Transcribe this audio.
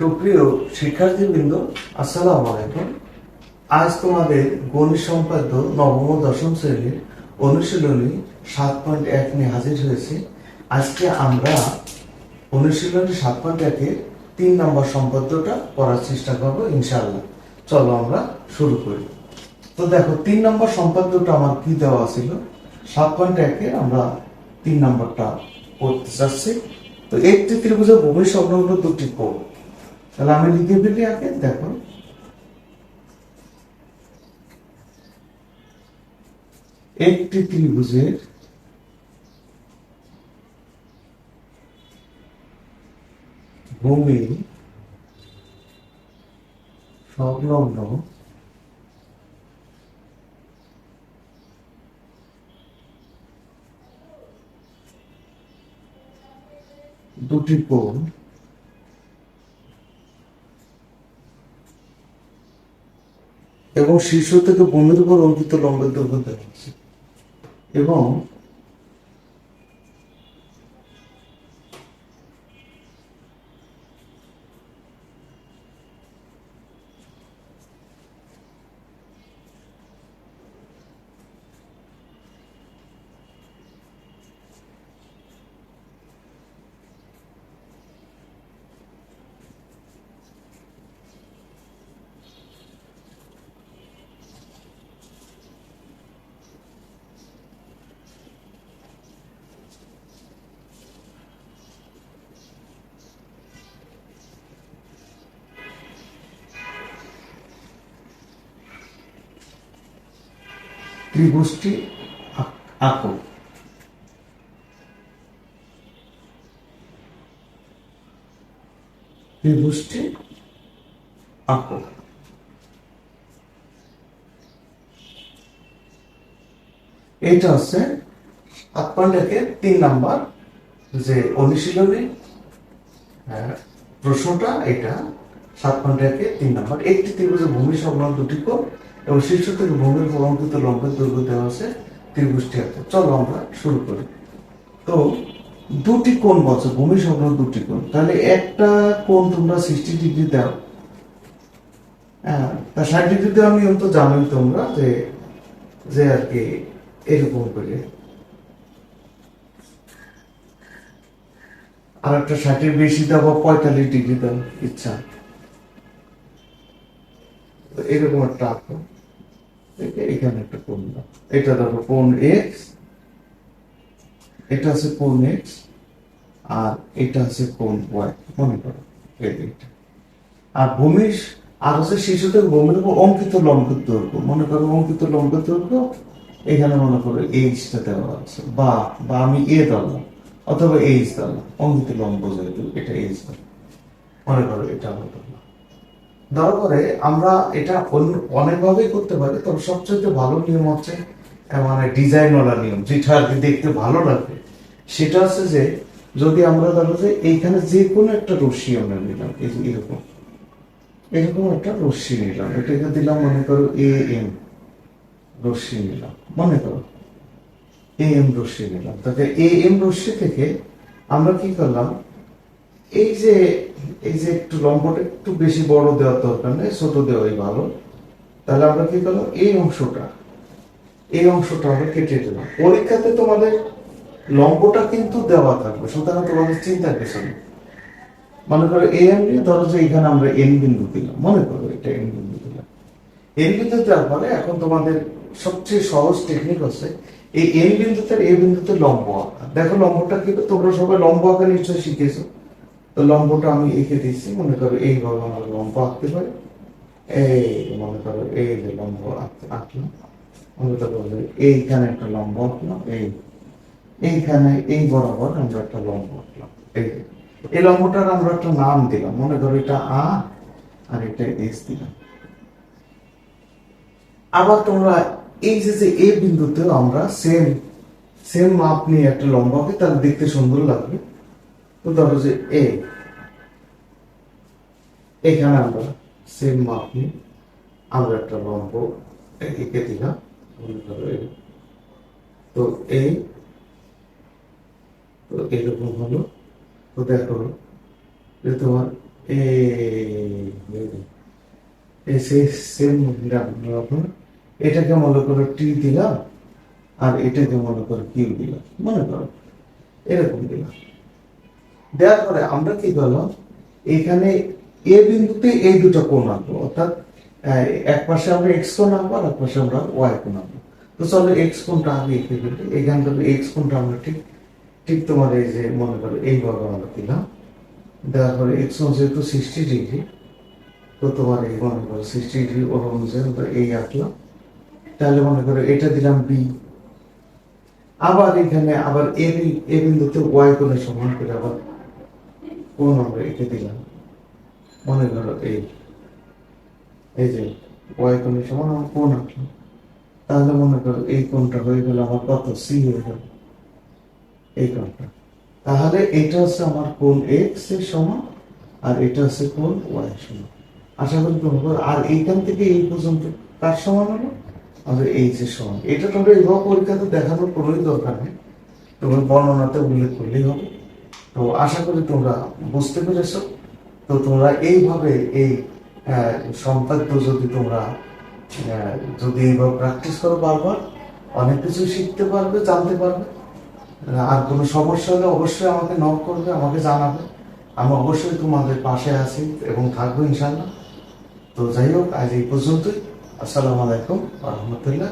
সুপ্রিয় শিক্ষার্থীবৃন্দ, আসসালামু আলাইকুম। আজ তোমাদের গণিত সম্পাদ্য নবম ও দশম শ্রেণির অনুশীলনী সাত পয়েন্ট এক নিয়ে হাজির হয়েছে। আজকে আমরা অনুশীলনী সাত পয়েন্ট একের তিন নম্বর সম্পাদ্যটা পড়ার চেষ্টা করব ইনশাআল্লাহ। চলো আমরা শুরু করি। তো দেখো, তিন নম্বর সম্পাদ্যটা আমার কি দেওয়া ছিল? সাত পয়েন্ট একের আমরা তিন নম্বরটা পড়তে চাচ্ছি। তো একটি ত্রিভুজের ভূমি সংলগ্ন দুটি কোণ। তাহলে আমি লিখে ফেলি আগে দেখো। একটি ত্রিভুজের ভূমি সংলগ্ন দুটি কোণ এবং শীর্ষ থেকে বন্ধুর উপর অঙ্কিত লম্বের দুর্গন্ধ এবং ত্রিভুজটি আঁক- ত্রিভুজটি আঁকো। এটা হচ্ছে পয়েন্ট তিন নাম্বার যে অনুশীলনী হ্যাঁ, প্রশ্নটা এটা সাত পয়েন্ট একে তিন নাম্বার। একটি ত্রিভুজের ভূমি সংক্রান্ত দুটি কোণ এবং শীর্ষ থেকে ভূমির ফলঙ্কিত লম্বের দৈর্ঘ্য দেওয়া আছে ত্রিভুজটি আছে চলো আমরা শুরু করি। তো দুটি কোণ বলছে ভূমি সংলগ্ন দুটি কোণ। তাহলে একটা কোণ তোমরা সিক্সটি ডিগ্রি দাও। হ্যাঁ তা ষাট ডিগ্রি দেওয়া নিয়ম তো তোমরা যে যে আর কি এরকম করে। আর একটা ষাটের বেশি দাও বা পঁয়তাল্লিশ ডিগ্রি দাও, ইচ্ছা। এরকম একটা আঁকো এখানে একটা কোণ দাও। এটা দেখো কোণ এক্স এটা আছে কোণ এক্স আর এটা আছে কোণ ওয়াই মনে করো। আর ভূমির, আর হচ্ছে শিশুদের ভূমির উপর অঙ্কিত লম্বের দৈর্ঘ্য। মনে করো অঙ্কিত লম্বের দৈর্ঘ্য, এখানে মনে করো এইচটা দেওয়া আছে। বা বা আমি এ দিলাম অথবা এইচ দিলাম অঙ্কিত লম্ব যেহেতু, এটা এইচ দিলাম মনে করো এটা আমরা ধরলাম। দেওয়ার পরে আমরা এটা অনেকভাবেই করতে পারি, তবে সবচেয়ে ভালো নিয়ম হচ্ছে মানে ডিজাইন ওয়ালা নিয়ম, যেটা আর দেখতে ভালো লাগবে। সেটা হচ্ছে যে, যদি আমরা ধরো যে এইখানে যে কোনো একটা রশ্মি আমরা নিলাম এরকম। এরকম একটা রশ্মি নিলাম, এটাকে দিলাম মনে করো এ এম রশ্মি নিলাম, মনে করো। এ এম রশ্মি নিলাম, তাহলে এ এম রশ্মি থেকে আমরা কি করলাম, এই যে এই যে একটু লম্বটা একটু বেশি বড় দেওয়ার দরকার নেই, ছোট দেওয়াই ভালো। তাহলে আমরা কি করলাম? এই অংশটা এই অংশটা আমরা কেটে দিলাম। পরীক্ষাতে তোমাদের লম্বটা কিন্তু দেওয়া থাকবে, সুতরাং তোমাদের চিন্তা কিছু নেই। মনে করো এ এম নিয়ে ধরো যে এখানে আমরা এন বিন্দু দিলাম, মনে করো এটা এন বিন্দু দিলাম। এন বিন্দু দেওয়ার পরে এখন তোমাদের সবচেয়ে সহজ টেকনিক হচ্ছে এই এন বিন্দুতে এ বিন্দুতে লম্ব আঁকা দেখো লম্বটা কি, তোমরা সবাই লম্ব আঁকা নিশ্চয়ই শিখেছো। তো লম্বটা আমি এঁকে দিচ্ছি মনে করো এইভাবে আমরা লম্ব আঁকতে পারি। এই মনে করো এই যে লম্ব আঁকলাম, মনে করো এইখানে একটা লম্ব আঁকলাম, এই এইখানে এই বরাবর আমরা একটা লম্ব আঁকলাম। এই এই লম্বটার আমরা একটা নাম দিলাম, মনে করো এটা আ আর এটা এস দিলাম। আবার তোমরা এই যে যে এ বিন্দুতেও আমরা সেম সেম মাপ নিয়ে একটা লম্ব আঁকি, তাহলে দেখতে সুন্দর লাগবে। ধরো যে এ। এখানে আমরা সেম মাপ নিয়ে আমরা একটা লম্ব এঁকে দিলাম। তো এই তো এরকম হলো। তো দেখো যে তোমার এই সেম এটাকে মনে করো টি দিলাম, আর এটাকে মনে করো কিউ দিলাম, মনে করো। এরকম দিলাম। দেওয়ার পরে আমরা কি করলাম, এখানে এ বিন্দুতে এই দুটো কোণ আঁকবো, অর্থাৎ এক পাশে আমরা এক্স কোণ আঁকবো আর এক পাশে আমরা ওয়াই কোণ আঁকবো। তো চলো এক্স কোণটা আগে এঁকে ফেলি, এখান থেকে এক্স কোণটা আমরা ঠিক ঠিক তোমার এই যে মনে করো এইভাবে আমরা দিলাম দেওয়ার পরে এক্স কোণ যেহেতু সিক্সটি ডিগ্রি তো তোমার এই মনে করো সিক্সটি ডিগ্রি ওর অনুযায়ী এই আঁকলাম। তাহলে মনে করো এটা দিলাম বি আবার এখানে আবার এ বিন্দুতে ওয়াই কোণের সমান করে আবার কোণ আমরা এঁকে দিলাম? মনে করো এই এই যে ওয়াই কোণের সমান আমার কোন আঁকলাম তাহলে মনে করো এই কোণটা হয়ে গেল আমার কত? সি হয়ে গেল এই কোণটা। তাহলে এটা হচ্ছে আমার কোণ এক্সের সমান আর এটা হচ্ছে কোণ ওয়াই এর সমান। আশা করি তোমরা আর এইখান থেকে এই পর্যন্ত কার সমান হলো? আমাদের এইচ এর সমান। এটা তোমরা এইভাবে পরীক্ষাতে দেখানোর কোনোই দরকার নেই। তুমি বর্ণনাতে উল্লেখ করলেই হবে। তো আশা করি তোমরা বুঝতে পেরেছ। তো তোমরা এইভাবে এই সম্পাদ্য যদি তোমরা যদি এইভাবে প্র্যাকটিস করো বারবার, অনেক কিছু শিখতে পারবে, জানতে পারবে। আর কোনো সমস্যা হলে অবশ্যই আমাকে নক করবে, আমাকে জানাবে। আমি অবশ্যই তোমাদের পাশে আছি এবং থাকব ইনশাল্লাহ তো যাই হোক, আজ এই পর্যন্তই। আসসালামু আলাইকুম রহমতুল্লাহ